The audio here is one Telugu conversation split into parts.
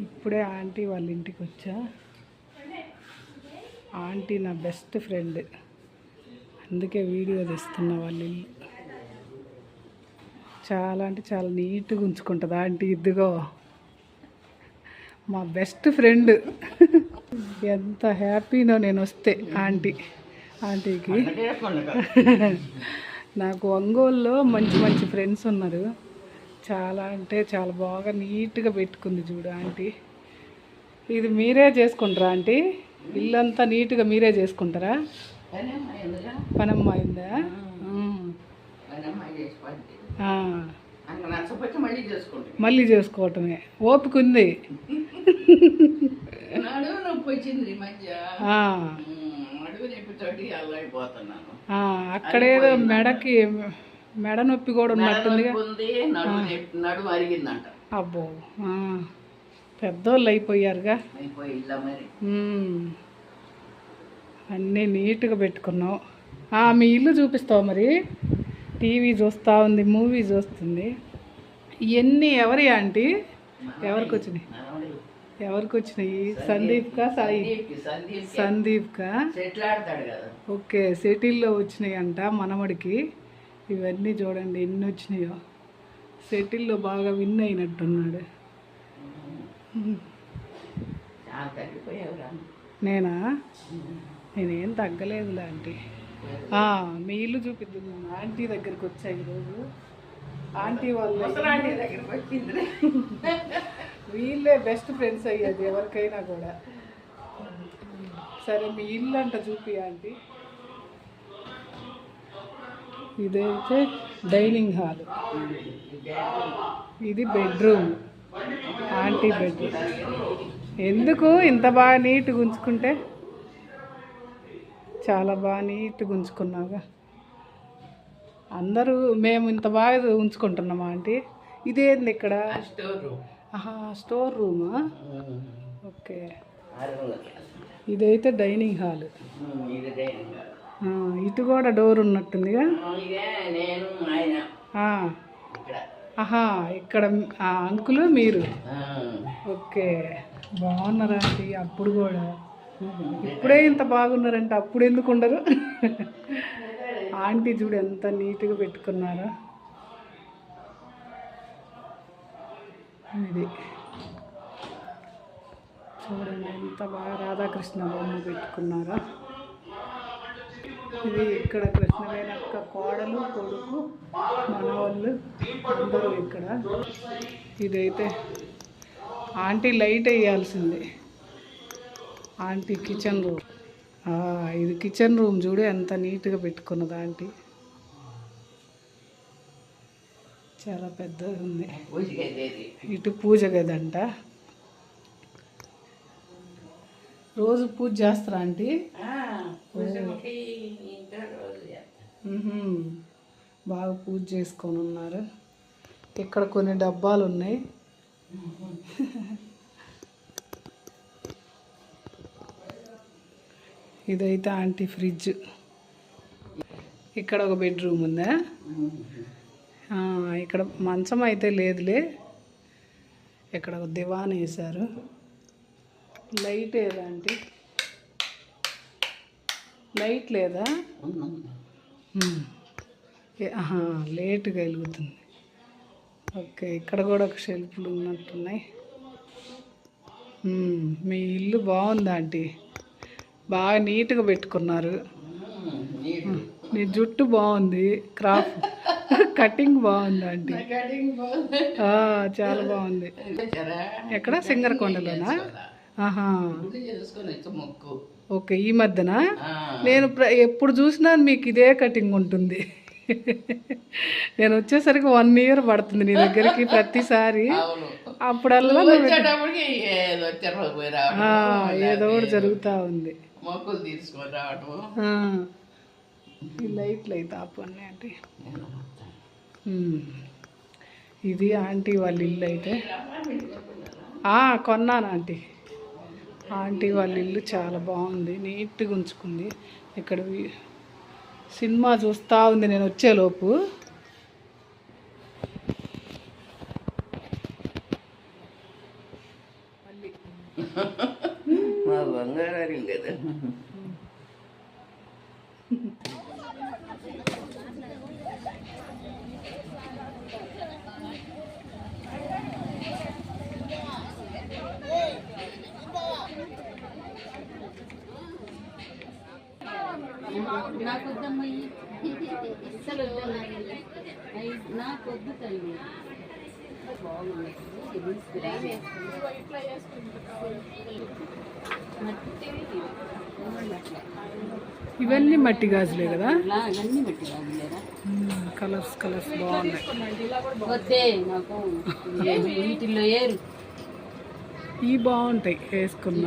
ఇప్పుడే ఆంటీ వాళ్ళ ఇంటికి వచ్చా. ఆంటీ నా బెస్ట్ ఫ్రెండ్. అందుకే వీడియో తీస్తున్నా వాళ్ళ ఇల్లు. చాలా అంటే చాలా నీట్గా ఉంచుకుంటుంది ఆంటీ ఇదిగో. మా బెస్ట్ ఫ్రెండ్. ఎంత హ్యాపీనో నేను వస్తే ఆంటీ ఆంటీకి. నాకు ఒంగోలులో మంచి మంచి ఫ్రెండ్స్ ఉన్నారు. చాలా అంటే చాలా బాగా నీట్గా పెట్టుకుంది చూడు ఆంటీ. ఇది మీరే చేసుకుంటారా ఆంటీ? ఇల్లంతా నీట్గా మీరే చేసుకుంటారా? పనమ్మ అయిందా? మళ్ళీ చేసుకోవటమే. ఓపిక ఉంది. అక్కడేదో మెడకి మెడ నొప్పి కూడా అరిగిందంట. అబ్బో. పెద్దోళ్ళు అయిపోయారుగా. అన్నీ నీట్గా పెట్టుకున్నావు. ఆ, మీ ఇల్లు చూపిస్తావు మరి? టీవీ చూస్తూ ఉంది మూవీ చూస్తుంది. ఇవన్నీ ఎవరి ఆంటీ? ఎవరికి వచ్చినాయి? ఎవరికి వచ్చినాయి? సందీప్కా సాయి? సందీప్కి ఓకే సిటీల్లో వచ్చినాయి అంట మనవడికి. ఇవన్నీ చూడండి ఎన్ని వచ్చినాయో. సిటీల్లో బాగా విన్ అయినట్టున్నాడు. నేనా? నేనేం తగ్గలేదు ఆంటీ మీ ఇల్లు చూపిద్దాం ఆంటీ దగ్గరికి వచ్చా ఈరోజు? ఆంటీ వాళ్ళు ముసలాంటి దగ్గరికి వచ్చింది వీళ్ళే బెస్ట్ ఫ్రెండ్స్ అయ్యేది ఎవరికైనా కూడా. సరే మీ ఇల్లు అంట చూపి ఆంటీ. ఇదైతే డైనింగ్ హాల్. ఇది బెడ్రూమ్ ఆంటీ బెడ్రూమ్. ఎందుకు ఇంత బాగా నీట్గా ఉంచుకుంటే? చాలా బాగా నీట్గా ఉంచుకున్నాగా అందరూ మేము ఇంత బాగా ఉంచుకుంటున్నామా ఆంటీ? ఇదేంది ఇక్కడ? Store room. ఆహా స్టోర్ రూమా? ఓకే. ఇదైతే డైనింగ్ హాల్. ఇది డైనింగ్ హాల్. ఇటు కూడా డోర్ ఉన్నట్టుందిగా? ఆహా ఇక్కడ ఆ అంకులు మీరు. ఓకే. బాగున్నారా ఆంటీ అప్పుడు కూడా? ఇప్పుడే ఇంత బాగున్నారంటే అప్పుడు ఎందుకు ఉండరు? ఆంటీ చూడు ఎంత నీట్గా పెట్టుకున్నారా. ఇది. చూడండి ఎంత బాగా రాధాకృష్ణ బొమ్మ పెట్టుకున్నారా. ఇది ఇక్కడ కృష్ణవేణక్క కోడలు కొడుకు మనవాళ్ళు అందరూ ఇక్కడ. ఇదైతే ఆంటీ లైట్ వేయాల్సిందే. Aunty kitchen room. ఇది కిచెన్ రూమ్ చూడు ఎంత నీట్గా పెట్టుకున్నది ఆంటీ. చాలా పెద్దగా ఉంది. ఇటు పూజ గదంట. రోజు పూజ చేస్తారా ఆంటీ. బాగా పూజ చేసుకొని ఉన్నారు. ఇక్కడ కొన్ని డబ్బాలు ఉన్నాయి. ఇదైతే ఆంటీ ఫ్రిడ్జ్. ఇక్కడ ఒక బెడ్రూమ్ ఉందా? ఇక్కడ మంచం అయితే లేదులే. ఇక్కడ ఒక దివాన్ వేశారు. లైట్ ఏదా ఆంటీ లైట్ లేదా? లేటుగా వెలుగుతుంది ఓకే ఇక్కడ కూడా ఒక షెల్ఫ్లు ఉన్నట్టున్నాయి. మీ ఇల్లు బాగుంది ఆంటీ బాగా నీట్గా పెట్టుకున్నారు. నీ జుట్టు బాగుంది క్రాఫ్ కటింగ్ బాగుంది ఆంటీ చాలా బాగుంది? ఎక్కడ? సింగరకొండలోనా? ఓకే ఈ మధ్యన? నేను ఎప్పుడు చూసినా మీకు ఇదే కటింగ్ ఉంటుంది. నేను వచ్చేసరికి వన్ ఇయర్ పడుతుంది నీ దగ్గరికి ప్రతిసారి. అప్పుడల్లా ఏదో ఒకటి జరుగుతూ ఉంది. మొక్కులు తీసుకొని రావడం ఆ, ఈ లైట్లు అయితే ఆపండి ఆంటీ. ఇది ఆంటీ వాళ్ళ ఇల్లు అయితే. కొన్నాను ఆంటీ. ఆంటీ వాళ్ళ ఇల్లు చాలా బాగుంది నీట్గా ఉంచుకుంది. ఇక్కడ సినిమా చూస్తూ ఉంది నేను వచ్చేలోపు. మా బంగారు నాకు వద్దమ్మా నాకు. వద్దు తల్లి. ఇవన్నీ మట్టి గాజులే కదా? ఇవన్నీ మట్టి కాదులేరా కలర్స్ కలర్స్ బాగున్నాయి. వద్దే నాకు ఇవి వీటిల్లో ఏరు. ఇవి బాగుంటాయి ఈ వేసుకున్న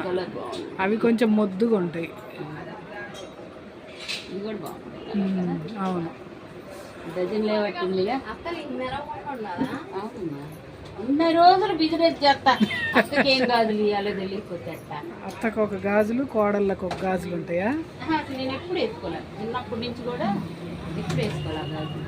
అవి కొంచెం మొద్దుగా ఉంటాయి ఇది కూడా అవును. డజన్ లేవట్టుందిగా అవునా? ఉన్న రోజులు బిజినెస్ చేస్తా. కాదులు ఇవ్వాలో తెలియకపోతే అత్తకు ఒక గాజులు కోడళ్ళకు ఒక గాజులు ఉంటాయా? అసలు నేను ఎప్పుడు వేసుకోలేదు. చిన్నప్పటి నుంచి కూడా ఎప్పుడు వేసుకోలేదు